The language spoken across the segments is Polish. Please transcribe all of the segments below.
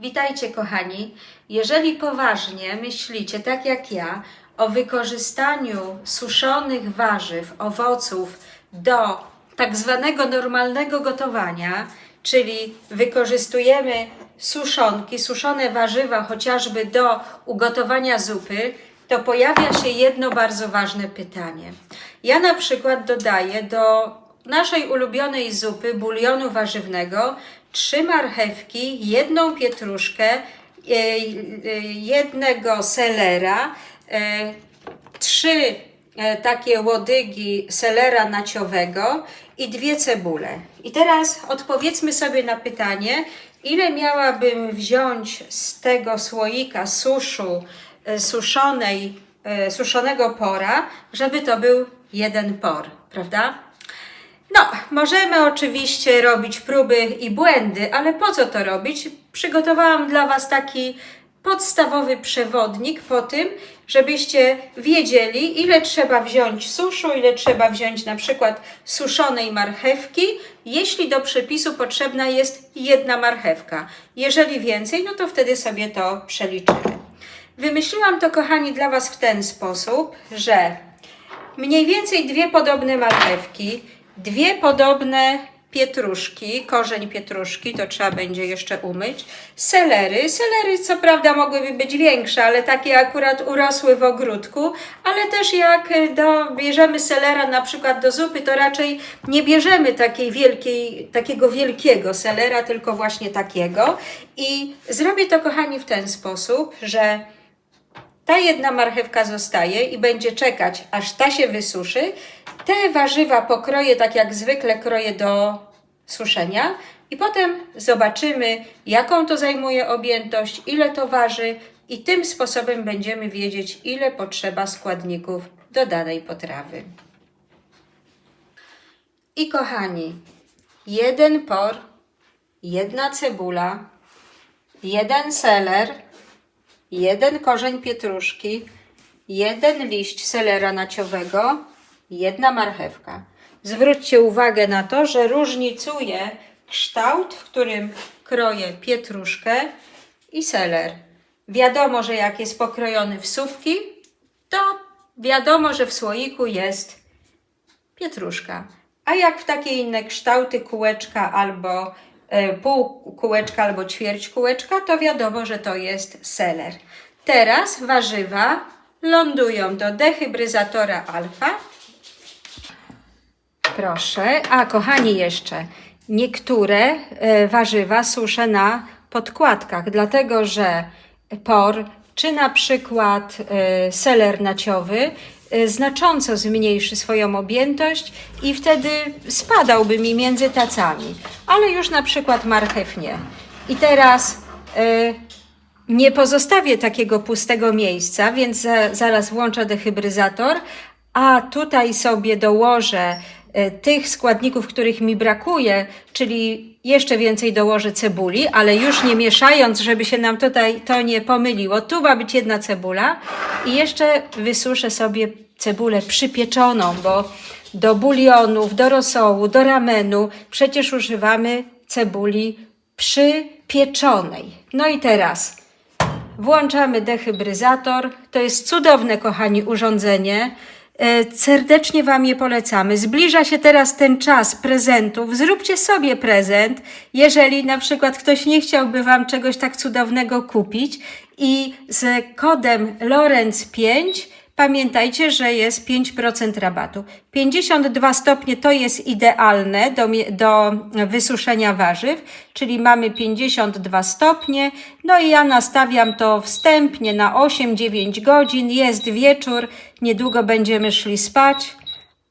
Witajcie, kochani. Jeżeli poważnie myślicie, tak jak ja, o wykorzystaniu suszonych warzyw, owoców do tak zwanego normalnego gotowania, czyli wykorzystujemy suszonki, suszone warzywa chociażby do ugotowania zupy, to pojawia się jedno bardzo ważne pytanie. Ja na przykład dodaję do naszej ulubionej zupy bulionu warzywnego trzy marchewki, jedną pietruszkę, e, e, jednego selera, e, trzy takie łodygi selera naciowego i dwie cebule. I teraz odpowiedzmy sobie na pytanie, ile miałabym wziąć z tego słoika suszu suszonej, suszonego pora, żeby to był jeden por, prawda? No, możemy oczywiście robić próby i błędy, ale po co to robić? Przygotowałam dla Was taki podstawowy przewodnik po tym, żebyście wiedzieli, ile trzeba wziąć suszu, ile trzeba wziąć na przykład suszonej marchewki, jeśli do przepisu potrzebna jest jedna marchewka. Jeżeli więcej, no to wtedy sobie to przeliczymy. Wymyśliłam to, kochani, dla Was w ten sposób, że mniej więcej dwie podobne marchewki, dwie podobne pietruszki, korzeń pietruszki, to trzeba będzie jeszcze umyć, selery, selery co prawda mogłyby być większe, ale takie akurat urosły w ogródku, ale też jak y, do, bierzemy selera na przykład do zupy, to raczej nie bierzemy takiej wielkiej, takiego wielkiego selera, tylko właśnie takiego. I zrobię to kochani w ten sposób, że ta jedna marchewka zostaje i będzie czekać, aż ta się wysuszy. Te warzywa pokroję tak jak zwykle kroję do suszenia i potem zobaczymy, jaką to zajmuje objętość, ile to waży i tym sposobem będziemy wiedzieć, ile potrzeba składników do danej potrawy. I kochani, jeden por, jedna cebula, jeden seler, jeden korzeń pietruszki, jeden liść selera naciowego, jedna marchewka. Zwróćcie uwagę na to, że różnicuje kształt, w którym kroję pietruszkę i seler. Wiadomo, że jak jest pokrojony w słupki, to wiadomo, że w słoiku jest pietruszka. A jak w takie inne kształty kółeczka albo pół kółeczka albo ćwierć kółeczka, to wiadomo, że to jest seler. Teraz warzywa lądują do dehybryzatora alfa. Proszę. A kochani jeszcze, niektóre e, warzywa suszę na podkładkach, dlatego że por czy na przykład e, seler naciowy e, znacząco zmniejszy swoją objętość i wtedy spadałby mi między tacami, ale już na przykład marchew nie. I teraz e, nie pozostawię takiego pustego miejsca, więc za, zaraz włączę dehybryzator, a tutaj sobie dołożę tych składników, których mi brakuje, czyli jeszcze więcej dołożę cebuli, ale już nie mieszając, żeby się nam tutaj to nie pomyliło. Tu ma być jedna cebula i jeszcze wysuszę sobie cebulę przypieczoną, bo do bulionów, do rosołu, do ramenu przecież używamy cebuli przypieczonej. No i teraz Włączamy dehybryzator. To jest cudowne, kochani, urządzenie. E, Serdecznie Wam je polecamy. Zbliża się teraz ten czas prezentów. Zróbcie sobie prezent, jeżeli na przykład ktoś nie chciałby Wam czegoś tak cudownego kupić i z kodem Lorenz5 pamiętajcie, że jest 5% rabatu. 52 stopnie to jest idealne do, do wysuszenia warzyw, czyli mamy 52 stopnie. No i ja nastawiam to wstępnie na 8-9 godzin. Jest wieczór, niedługo będziemy szli spać,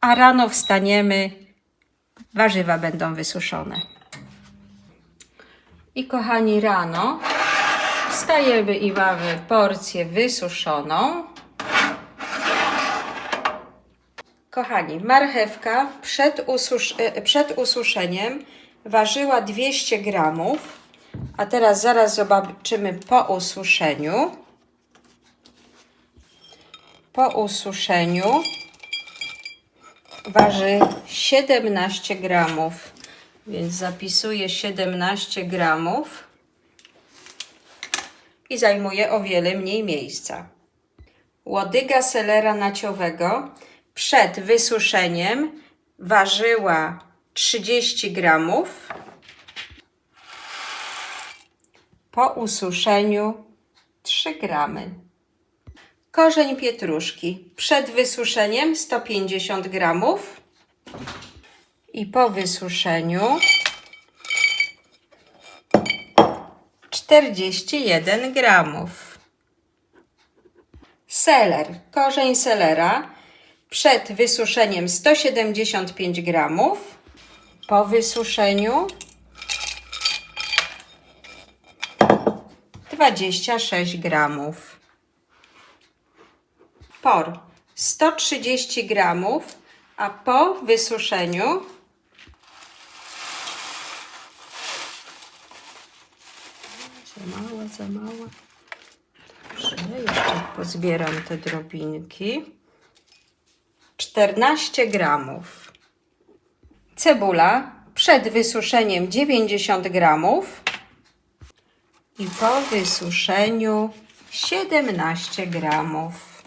a rano wstaniemy, warzywa będą wysuszone. I kochani, rano wstajemy i mamy porcję wysuszoną. Kochani, marchewka przed, ususz e, przed ususzeniem ważyła 200 gramów, a teraz zaraz zobaczymy po ususzeniu. Po ususzeniu waży 17 gramów, więc zapisuję 17 gramów. i zajmuje o wiele mniej miejsca. Łodyga selera naciowego przed wysuszeniem ważyła 30 gramów. Po ususzeniu 3 gramy. Korzeń pietruszki przed wysuszeniem 150 gramów i po wysuszeniu 41 gramów. Seler, korzeń selera przed wysuszeniem 175 gramów, po wysuszeniu 26 gramów. Por 130 gramów, a po wysuszeniu jeszcze pozbieram te drobinki. 14 gramów. Cebula przed wysuszeniem 90 gramów i po wysuszeniu 17 gramów.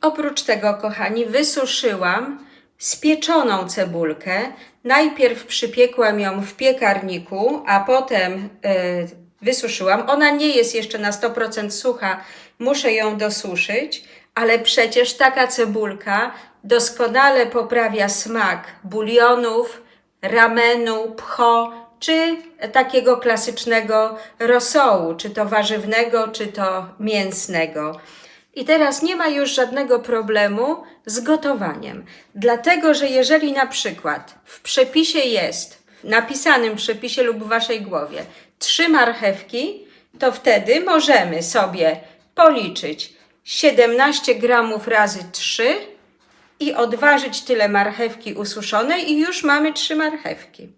Oprócz tego, kochani, wysuszyłam spieczoną cebulkę. Najpierw przypiekłam ją w piekarniku, a potem e, wysuszyłam. Ona nie jest jeszcze na 100% sucha, muszę ją dosuszyć, ale przecież taka cebulka doskonale poprawia smak bulionów, ramenu, pcho czy takiego klasycznego rosołu, czy to warzywnego, czy to mięsnego. I teraz nie ma już żadnego problemu z gotowaniem, dlatego że jeżeli na przykład w przepisie jest, w napisanym przepisie lub w waszej głowie, trzy marchewki, to wtedy możemy sobie policzyć 17 gramów razy 3 i odważyć tyle marchewki ususzonej i już mamy trzy marchewki.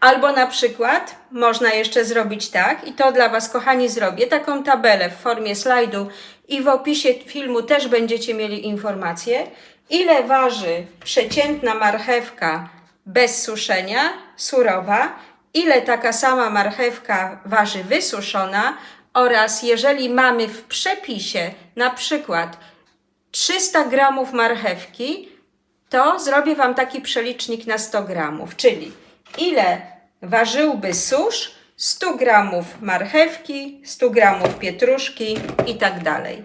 Albo na przykład można jeszcze zrobić tak, i to dla Was, kochani, zrobię taką tabelę w formie slajdu i w opisie filmu też będziecie mieli informację, ile waży przeciętna marchewka bez suszenia, surowa, ile taka sama marchewka waży wysuszona oraz jeżeli mamy w przepisie na przykład 300 gramów marchewki, to zrobię Wam taki przelicznik na 100 gramów, czyli ile ważyłby susz 100 gramów marchewki, 100 gramów pietruszki i tak dalej.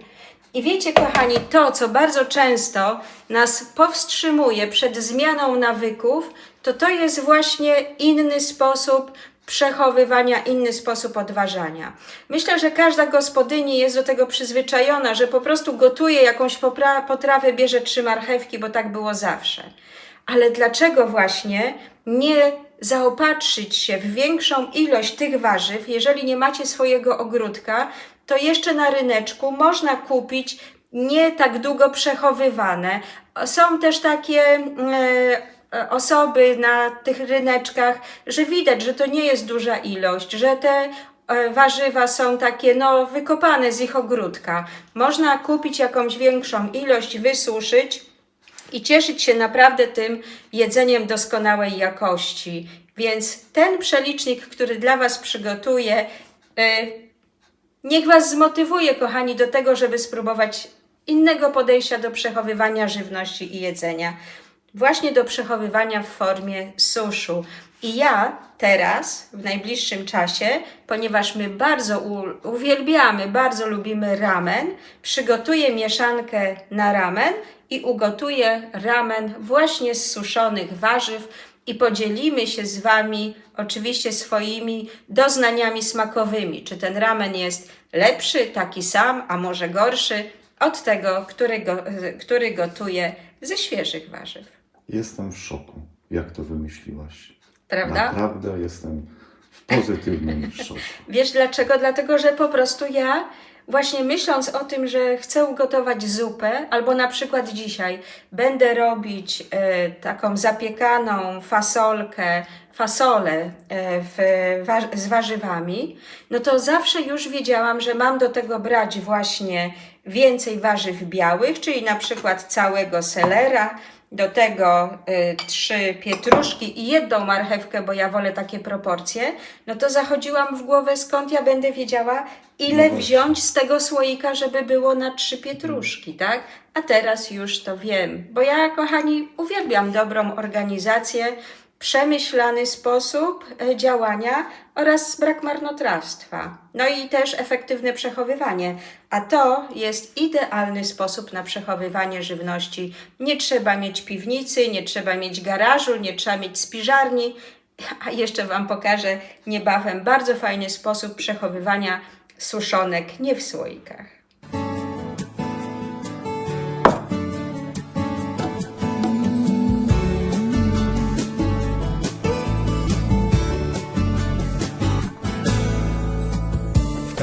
I wiecie, kochani, to, co bardzo często nas powstrzymuje przed zmianą nawyków, to to jest właśnie inny sposób przechowywania, inny sposób odważania. Myślę, że każda gospodyni jest do tego przyzwyczajona, że po prostu gotuje jakąś potrawę, bierze trzy marchewki, bo tak było zawsze. Ale dlaczego właśnie nie zaopatrzyć się w większą ilość tych warzyw, jeżeli nie macie swojego ogródka, to jeszcze na ryneczku można kupić nie tak długo przechowywane. Są też takie e, osoby na tych ryneczkach, że widać, że to nie jest duża ilość, że te e, warzywa są takie no wykopane z ich ogródka. Można kupić jakąś większą ilość, wysuszyć i cieszyć się naprawdę tym jedzeniem doskonałej jakości. Więc ten przelicznik, który dla Was przygotuję, y, niech Was zmotywuje, kochani, do tego, żeby spróbować innego podejścia do przechowywania żywności i jedzenia. Właśnie do przechowywania w formie suszu. I ja teraz, w najbliższym czasie, ponieważ my bardzo uwielbiamy, bardzo lubimy ramen, przygotuję mieszankę na ramen i ugotuję ramen właśnie z suszonych warzyw i podzielimy się z Wami oczywiście swoimi doznaniami smakowymi. Czy ten ramen jest lepszy, taki sam, a może gorszy od tego, który, go, który gotuję ze świeżych warzyw. Jestem w szoku, jak to wymyśliłaś. Prawda? Naprawdę jestem w pozytywnym szoku. Wiesz dlaczego? Dlatego, że po prostu ja właśnie myśląc o tym, że chcę ugotować zupę, albo na przykład dzisiaj będę robić e, taką zapiekaną fasolkę, fasolę e, w, wa- z warzywami, no to zawsze już wiedziałam, że mam do tego brać właśnie więcej warzyw białych, czyli na przykład całego selera, do tego y, trzy pietruszki i jedną marchewkę, bo ja wolę takie proporcje, no to zachodziłam w głowę, skąd ja będę wiedziała, ile No wziąć z tego słoika, żeby było na trzy pietruszki, tak? A teraz już to wiem, bo ja, kochani, uwielbiam dobrą organizację, przemyślany sposób e, działania oraz brak marnotrawstwa. No i też efektywne przechowywanie. A to jest idealny sposób na przechowywanie żywności. Nie trzeba mieć piwnicy, nie trzeba mieć garażu, nie trzeba mieć spiżarni. A jeszcze Wam pokażę niebawem bardzo fajny sposób przechowywania suszonek nie w słoikach.